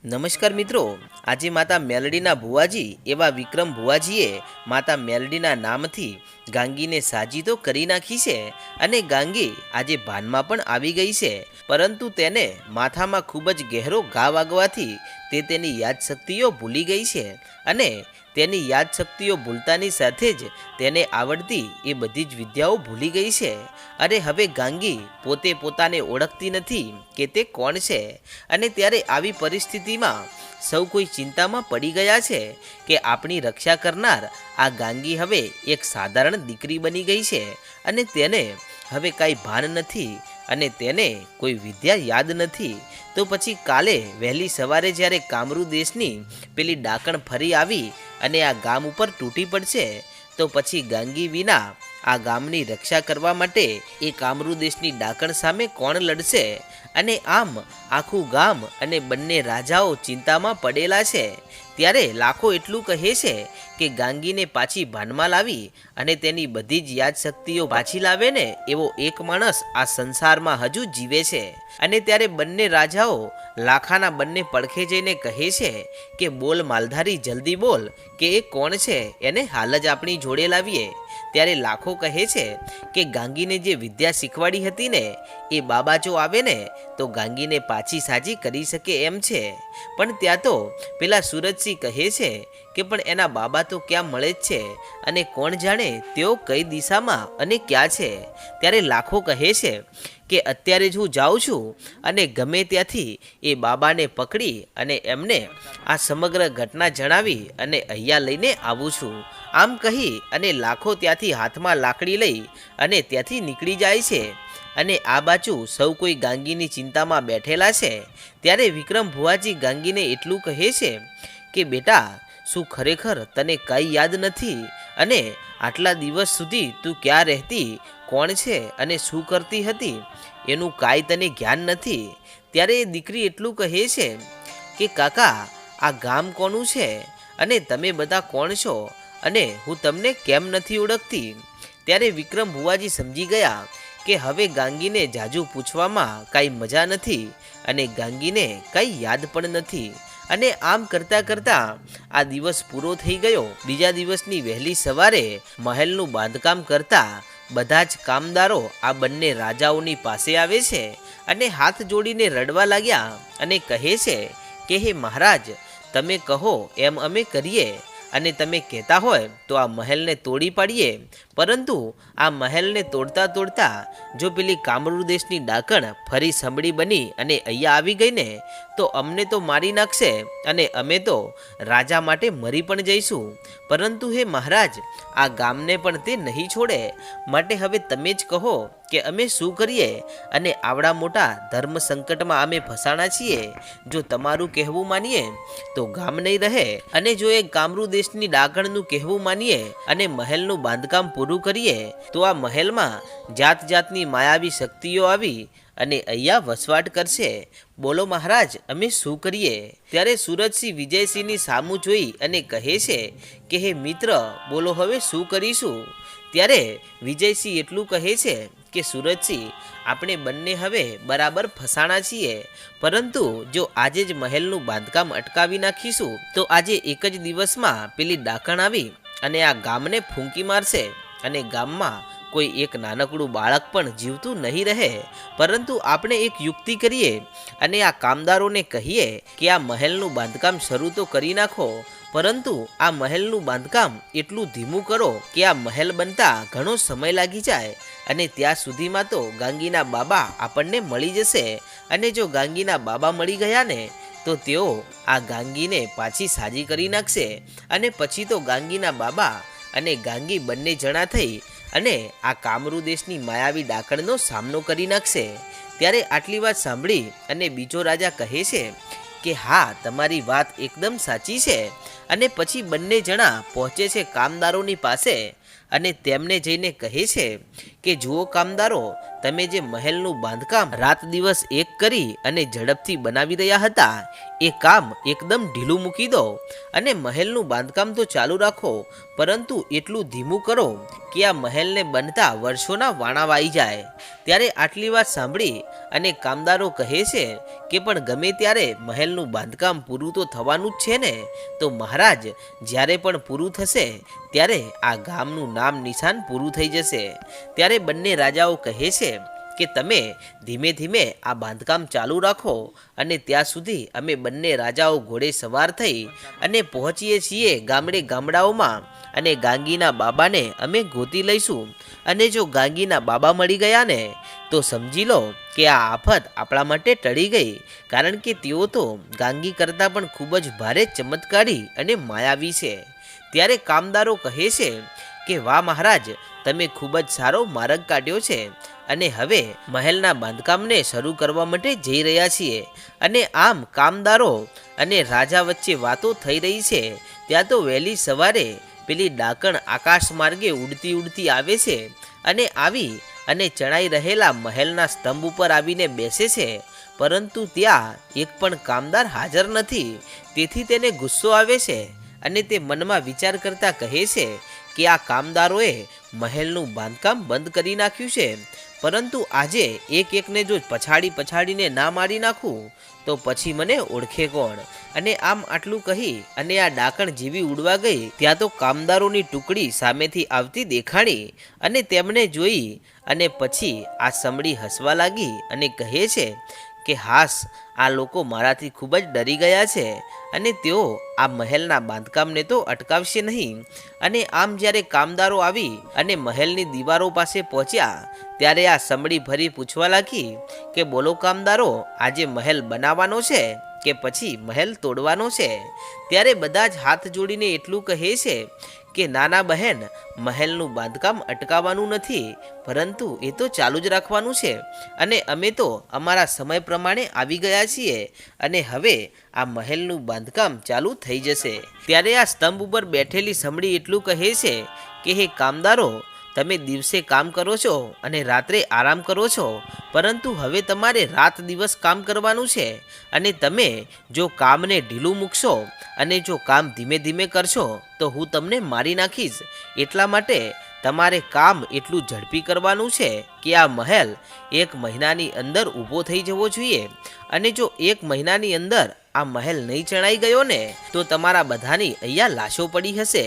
નમસ્કાર મિત્રો, આજે માતા મેલડીના ભુવાજી એવા વિક્રમ ભુવાજીએ માતા મેલડીના નામથી ગાંગીને સાજી તો કરી નાખી છે અને ગાંગી આજે ભાનમાં પણ આવી ગઈ છે. પરંતુ તેને માથામાં ખૂબ જ ગહેરો ઘા વાગવાથી તે તેની યાદશક્તિઓ ભૂલી ગઈ છે અને તેની યાદશક્તિઓ ભૂલતાની સાથે જ તેને આવડતી એ બધી જ વિદ્યાઓ ભૂલી ગઈ છે. અરે હવે ગાંગી પોતે પોતાને ઓળખતી નથી કે તે કોણ છે અને ત્યારે આવી પરિસ્થિતિમાં સૌ કોઈ ચિંતામાં પડી ગયા છે કે આપણી રક્ષા કરનાર આ ગાંગી હવે એક સાધારણ દીકરી બની ગઈ છે અને તેને હવે કાંઈ ભાન નથી અને તેને કોઈ વિદ્યા યાદ નથી. તો પછી કાલે વહેલી સવારે જ્યારે કામરૂ દેશની પેલી ડાકણ ફરી આવી અને આ ગામ ઉપર તૂટી પડશે, તો પછી ગાંગી વિના આ ગામની રક્ષા કરવા માટે એ કામરૂ દેશની ડાકણ સામે કોણ લડશે? અને આમ આખું ગામ અને બંને રાજાઓ ચિંતામાં પડેલા છે. ત્યારે લાખો એટલું કહે છે કે ગાંગીને પાછી ભાનમાં લાવી અને તેની બધી જ યાદશક્તિઓ પાછી લાવે ને એવો એક માણસ આ સંસારમાં હજુ જીવે છે. અને ત્યારે બંને રાજાઓ લાખાના બંને પડખે જઈને કહે છે કે બોલ માલધારી જલ્દી બોલ કે એ કોણ છે? એને હાલ જ આપણી જોડે લાવીએ. ત્યારે લાખો કહે છે કે ગાંગીને જે વિદ્યા શીખવાડી હતી ને, એ બાબા જો આવે ને, તો ગાંગીને પાછી સાજી કરી શકે એમ છે. પણ ત્યાં તો પેલા સુરજસિંહ કહે છે કે, પણ એના બાબા તો ક્યાં મળે જ છે? અને કોણ જાણે તેઓ કઈ દિશામાં અને ક્યાં છે? ત્યારે લાખો કહે છે કે, અત્યારે જ હું જાઉં છું અને ગમે ત્યાંથી એ બાબાને પકડી અને એમને આ સમગ્ર ઘટના જણાવી અને અહીંયા લઈને આવું છું. આમ કહી અને લાખો ત્યાંથી હાથમાં લાકડી લઈ અને ત્યાંથી નીકળી જાય છે. અને આ બાજુ સૌ કોઈ ગાંગીની ચિંતામાં બેઠેલા છે. ત્યારે વિક્રમ ભુવાજી ગાંગીને એટલું કહે છે કે, બેટા, શું ખરેખર તને કાંઈ યાદ નથી? અને આટલા દિવસ સુધી તું ક્યાં રહેતી? કોણ છે? અને શું કરતી હતી? એનું કાંઈ તને જ્ઞાન નથી. ત્યારે એ દીકરી એટલું કહે છે કે, કાકા, આ ગામ કોનું છે? અને તમે બધા કોણ છો? અને હું તમને કેમ નથી ઓળખતી? ત્યારે વિક્રમ ભુવાજી સમજી ગયા કે હવે ગાંગીને જાજુ પૂછવામાં કાંઈ મજા નથી અને ગાંગીને કાંઈ યાદ પણ નથી. અને આમ કરતાં કરતાં આ દિવસ પૂરો થઈ ગયો. બીજા દિવસની વહેલી સવારે મહેલનું બાંધકામ કરતા બધા જ કામદારો આ બંને રાજાઓની પાસે આવે છે અને હાથ જોડીને રડવા લાગ્યા અને કહે છે કે, હે મહારાજ, તમે કહો, એમ અમે કરીએ અને તમે કહેતા હોય તો આ મહેલને તોડી પાડીએ. પરંતુ આ મહેલને તોડતા તોડતા જો પેલી કામરૂ દેશની ડાકણ ફરી સંભળી બની અને અહીંયા આવી ગઈ ને તો અમને તો મારી નાખશે અને અમે તો રાજા માટે મરી પણ જઈશું. પરંતુ હે મહારાજ, આ ગામને પણ તે નહીં છોડે. માટે હવે તમે જ કહો કે અમે શું કરીએ અને આવડા મોટા ધર્મ સંકટમાં અમે ફસાણા છીએ. જો તમારું કહેવું માનીએ, તો ગામ નહીં રહે. અને જો એ કામરૂ દેશની ડાકણનું કહેવું માનીએ અને મહેલનું બાંધકામ પૂરું કરીએ, તો આ મહેલમાં જાત જાતની માયાવી શક્તિઓ આવી અને અહીંયા વસવાટ કરશે. બોલો મહારાજ, અમે શું કરીએ? ત્યારે સુરજસિંહ વિજયસિંહની સામું જોઈ અને કહે છે કે, હે મિત્ર, બોલો હવે શું કરીશું? ત્યારે વિજયસિંહ એટલું કહે છે કે, સુરજસિંહ, આપણે બંને હવે બરાબર ફસાણા છીએ. પરંતુ જો આજે જ મહેલનું બાંધકામ અટકાવી નાખીશું, તો આજે એક જ દિવસમાં પેલી ડાકણ આવી અને આ ગામને ફૂંકી મારશે અને ગામમાં કોઈ એક નાનકડું બાળક પણ જીવતું નહીં રહે, પરંતુ આપણે એક યુક્તિ કરીએ અને આ કામદારોને કહીએ કે આ મહેલનું બાંધકામ શરૂ તો કરી નાખો, પરંતુ આ મહેલનું બાંધકામ એટલું ધીમું કરો કે આ મહેલ બનતા ઘણો સમય લાગી જાય અને ત્યાં સુધીમાં તો ગાંગીના બાબા આપણને મળી જશે અને જો ગાંગીના બાબા મળી ગયા ને, તો તેઓ આ ગાંગીને પાછી સાજી કરી નાખશે અને પછી તો ગાંગીના બાબા અને ગાંગી બંને જણા થઈ અને આ કામરૂ દેશની માયાવી ડાકણનો સામનો કરી નાખશે. ત્યારે આટલી વાત સાંભળી અને બીજો રાજા કહે છે કે, હા, તમારી વાત એકદમ સાચી છે. અને પછી બંને જણા પહોંચે છે કામદારોની પાસે અને તેમને જઈને કહે છે કે, જુઓ કામદારો, તમે જે મહેલનું બાંધકામ રાત દિવસ એક કરી અને ઝડપથી બનાવી રહ્યા હતા, એ કામ એકદમ ઢીલું મૂકી દો અને મહેલનું બાંધકામ તો ચાલુ રાખો, પરંતુ એટલું ધીમું કરો કે આ મહેલને બનતા વર્ષોના વાણા વાઈ જાય. ત્યારે આટલી વાત સાંભળી અને કામદારો કહે છે કે, પણ ગમે ત્યારે મહેલનું બાંધકામ પૂરું તો થવાનું જ છે ને, તો મહારાજ જ્યારે પણ પૂરું થશે, ત્યારે આ ગામનું નામ નિશાન પૂરું થઈ જશે. ત્યારે બંને રાજાઓ કહે છે કે તમે ધીમે ધીમે આ બાંધકામ ચાલુ રાખો અને ત્યાં સુધી અમે બંને રાજાઓ ઘોડે સવાર થઈ અને પહોંચીએ છીએ ગામડે ગામડાઓમાં. અને ગાંગીના બાબાને અમે ગોતી લઈશું. અને જો ગાંગીના બાબા મળી ગયા ને તો સમજી લો કે આ આફત આપણા માટે ટળી ગઈ. કારણ કે તેઓ તો ગાંગી કરતાં પણ ખૂબ જ ભારે ચમત્કારી અને માયાવી છે. ત્યારે કામદારો કહે છે કે, વાહ મહારાજ, તમે ખૂબ જ સારો માર્ગ કાઢ્યો છે. અને હવે મહેલના બાંધકામને શરૂ કરવા માટે જઈ રહ્યા છીએ. અને આમ કામદારો અને રાજા વચ્ચે વાતો થઈ રહી છે. ત્યાં તો વહેલી સવારે પેલી ડાકણ આકાશ માર્ગે ઉડતી ઉડતી આવે છે અને આવી અને ચણાઈ રહેલા મહેલના સ્તંભ ઉપર આવીને બેસે છે. પરંતુ ત્યાં એક પણ કામદાર હાજર નથી. તેથી તેને ગુસ્સો આવે છે અને તે મનમાં વિચાર કરતા કહે છે કે આ કામદારોએ મહેલનું બાંધકામ બંધ કરી નાખ્યું છે. પરંતુ આજે એક એકને જો પછાડી પછાડીને ના મારી નાખું, તો પછી મને ઓળખે કોણ? અને આમ આટલું કહી અને આ ડાકણ જેવી ઉડવા ગઈ, ત્યાં તો કામદારોની ટુકડી સામેથી આવતી દેખાણી અને તેમને જોઈ અને પછી આ સમડી હસવા લાગી અને કહે છે કે હાસ, આ લોકો મારાથી ખૂબ જ ડરી ગયા છે અને તેઓ આ મહેલના બાંધકામને તો અટકાવશે નહીં. અને આમ જ્યારે કામદારો આવી અને મહેલની દીવારો પાસે પહોંચ્યા, ત્યારે આ સમડી ભરી પૂછવા લાગી કે બોલો કામદારો, આજે મહેલ બનાવવાનો છે કે પછી મહેલ તોડવાનો છે? ત્યારે બધા જ હાથ જોડીને એટલું કહે છે કે નાના બહેન મહેલનું બાંધકામ અટકાવવાનું નથી, પરંતુ એ તો ચાલુ જ રાખવાનું છે. અને અમે તો અમારા સમય પ્રમાણે આવી ગયા છીએ અને હવે આ મહેલનું બાંધકામ ચાલુ થઈ જશે. ત્યારે આ સ્તંભ ઉપર બેઠેલી સમડી એટલું કહે છે કે, હે કામદારો તમે દિવસે કામ કરો છો અને રાત્રે આરામ કરો છો, પરંતુ હવે તમારે રાત દિવસ કામ કરવાનું છે અને તમે જો કામને ઢીલું મૂકશો અને જો કામ ધીમે ધીમે કરશો, તો હું તમને મારી નાખીશ. એટલા માટે તમારે કામ એટલું ઝડપી કરવાનું છે કે આ મહેલ એક મહિનાની અંદર ઊભો થઈ જવો જોઈએ અને જો એક મહિનાની અંદર આ મહેલ નહીં ચણાઈ ગયો ને તો તમારા બધાની અહીંયા લાશો પડી હશે.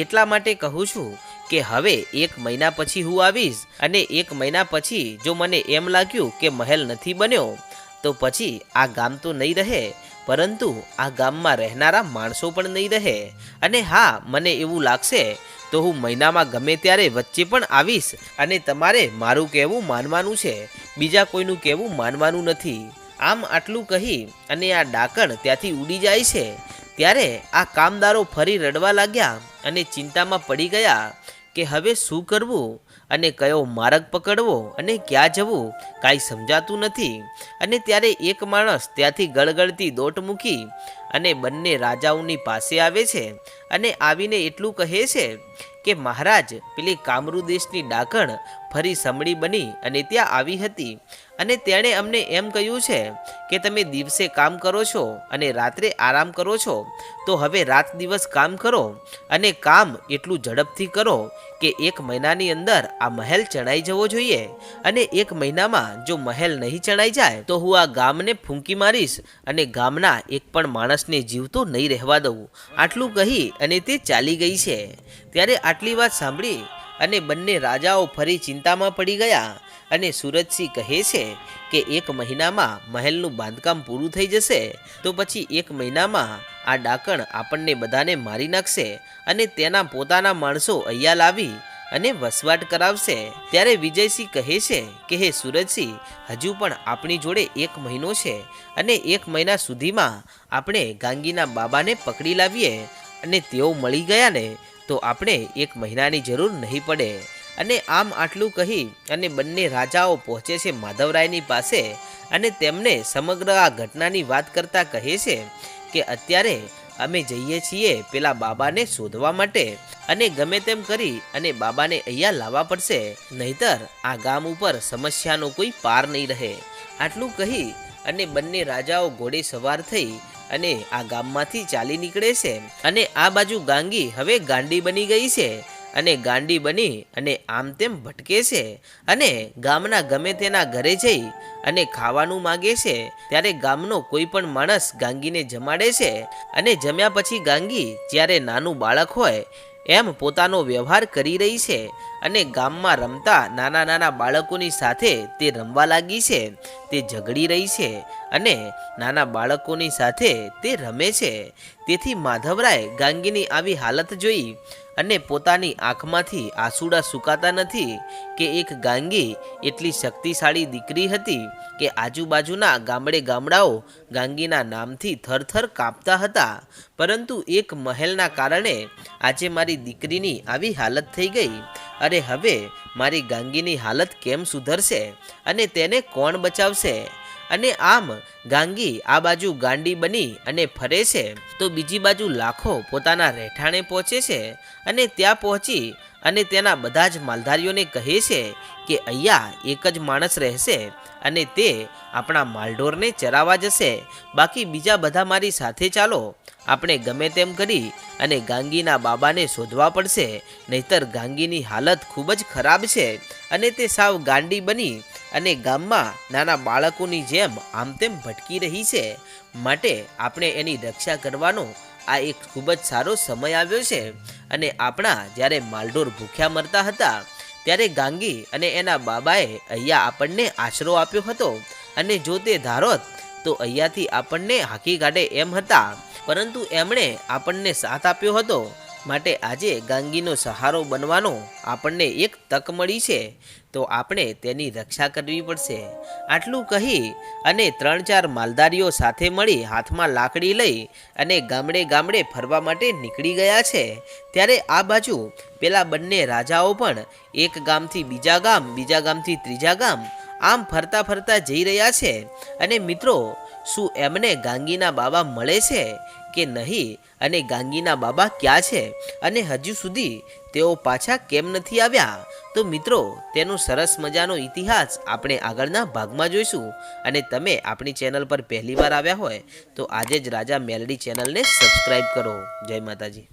એટલા માટે કહું છું કે હવે એક મહિના પછી હું આવીશ અને એક મહિના પછી જો મને એમ લાગ્યું કે મહેલ નથી બન્યો, તો પછી આ ગામ તો નહીં રહે, પરંતુ આ ગામમાં રહેનારા માણસો પણ નહીં રહે. અને હા, મને એવું લાગશે, તો હું મહિનામાં ગમે ત્યારે વચ્ચે પણ આવીશ અને તમારે મારું કહેવું માનવાનું છે, બીજા કોઈનું કહેવું માનવાનું નથી. આમ આટલું કહી અને આ ડાકણ ત્યાંથી ઉડી જાય છે. ત્યારે આ કામદારો ફરી રડવા લાગ્યા અને ચિંતામાં પડી ગયા કે હવે શું કરવું અને કયો માર્ગ પકડવો અને ક્યાં જવું કાંઈ સમજાતું નથી. અને ત્યારે એક માણસ ત્યાંથી ગળગળતી દોટ મૂકી અને બંને રાજાઓની પાસે આવે છે અને આવીને એટલું કહે છે કે, મહારાજ, પેલી કામરૂ દેશની ડાકણ ફરી સમળી બની અને ત્યાં આવી હતી. અને તેણે અમને એમ કહ્યું છે કે તમે દિવસે કામ કરો છો અને રાત્રે આરામ કરો છો, તો હવે રાત દિવસ કામ કરો અને કામ એટલું ઝડપથી કરો કે એક મહિનાની અંદર આ મહેલ ચણાઈ જવો જોઈએ અને એક મહિનામાં જો મહેલ નહીં ચણાઈ જાય, તો હું આ ગામને ફૂંકી મારીશ અને ગામના એક પણ માણસને જીવતો નહીં રહેવા દઉં. આટલું કહી અને તે ચાલી ગઈ છે. ત્યારે આટલી વાત સાંભળી અને બંને રાજાઓ ફરી ચિંતામાં પડી ગયા અને સુરજસિંહ કહે છે કે એક મહિનામાં મહેલનું બાંધકામ પૂરું થઈ જશે, તો પછી એક મહિનામાં આ ડાકણ આપણને બધાને મારી નાખશે અને તેના પોતાના માણસો અહીંયા લાવી અને વસવાટ કરાવશે. ત્યારે વિજયસિંહ કહે છે કે, હે સુરજસિંહ, હજુ પણ આપણી જોડે એક મહિનો છે અને એક મહિના સુધીમાં આપણે ગાંગીના બાબાને પકડી લાવીએ અને તેઓ મળી ગયા ને, તો આપણે એક મહિનાની જરૂર નહીં પડે. અને આમ આટલું કહી અને બંને રાજાઓ પહોંચે છે માધવરાયની પાસે અને તેમને સમગ્ર આ ઘટનાની વાત કરતા કહે છે કે અત્યારે અમે જઈએ છીએ પેલા બાબાને શોધવા માટે અને ગમે તેમ કરી અને બાબાને અહીંયા લાવવા પડશે. નહીતર આ ગામ ઉપર સમસ્યાનો કોઈ પાર નહીં રહે. આટલું કહી અને બંને રાજાઓ ઘોડે સવાર થઈ અને આ ગામમાંથી ચાલી નીકળે છે અને આ બાજુ ગાંગી હવે ગાંડી બની ગઈ છે. અને ગાંડી બની અને આમ તેમ ભટકે છે અને ગામના ગમે તેના ઘરે જઈ અને ખાવાનું માગે છે, ત્યારે ગામનો કોઈ પણ માણસ ગાંગીને જમાડે છે અને જમ્યા પછી ગાંગી જ્યારે નાનું બાળક હોય, એમ પોતાનો વ્યવહાર કરી રહી છે અને ગામમાં રમતા નાના નાના બાળકોની સાથે તે રમવા લાગી છે, તે ઝઘડી રહી છે અને નાના બાળકોની સાથે તે રમે છે. તેથી માધવરાય ગાંગીની આવી હાલત જોઈ અને પોતાની આંખમાંથી આંસુડા સુકાતા નથી કે એક ગાંગી એટલી શક્તિશાળી દીકરી હતી કે આજુબાજુના ગામડે ગામડાઓ ગાંગીના નામથી થરથર કાપતા હતા. પરંતુ એક મહેલના કારણે આજે મારી દીકરીની આવી હાલત થઈ ગઈ અરે હવે, મારી ગાંગીની હાલત કેમ સુધરશે અને તેને કોણ બચાવશે? અને આમ, ગાંગી આ બાજુ ગાંડી બની અને ફરે છે, તો બીજી બાજુ લાખો પોતાના રહેઠાણે પહોંચે છે અને ત્યાં પહોંચી અને તેના બધા જ માલધારીઓને કહે છે કે, અહીંયા એક જ માણસ રહેશે અને તે આપણા માલઢોરને ચરાવવા જશે. બાકી બીજા બધા મારી સાથે ચાલો. આપણે ગમે તેમ કરી અને ગાંગીના બાબાને શોધવા પડશે. નહીતર ગાંગીની હાલત ખૂબ જ ખરાબ છે અને તે સાવ ગાંડી બની અને ગામમાં નાના બાળકોની જેમ આમ તેમ ભટકી રહી છે. માટે આપણે એની રક્ષા કરવાનો આ એક ખૂબ જ સારો સમય આવ્યો છે. અને આપણા જ્યારે માલઢોર ભૂખ્યા મરતા હતા ત્યારે ગાંગી અને એના બાબાએ અહીંયા આપણને આશરો આપ્યો હતો. અને જો તે ધારોત, તો અહીંયાથી આપણને હાકી કાઢે એમ હતા. પરંતુ એમણે આપણને સાથ આપ્યો હતો. માટે આજે ગાંગીનો સહારો બનવાનો આપણને એક તક મળી છે, તો આપણે તેની રક્ષા કરવી પડશે. આટલું કહી અને ત્રણ ચાર માલધારીઓ સાથે મળી હાથમાં લાકડી લઈ અને ગામડે ગામડે ફરવા માટે નીકળી ગયા છે. ત્યારે આ બાજુ પેલા બંને રાજાઓ પણ એક ગામથી બીજા ગામ, બીજા ગામથી ત્રીજા ગામ આમ ફરતા ફરતા જઈ રહ્યા છે. અને મિત્રો, શું એમને ગાંગીના બાબા મળે છે? કે નહીં? અને ગાંગીના બાબા ક્યાં છે? અને હજુ સુધી તેઓ પાછા કેમ નથી આવ્યા? તો મિત્રો, તેનો સરસ મજાનો ઇતિહાસ આપણે આગળના ભાગમાં જોઈશું. અને તમે આપણી ચેનલ પર પહેલીવાર આવ્યા હોય, તો આજે જ રાજા મેલડી ચેનલને સબસ્ક્રાઈબ કરો. જય માતાજી.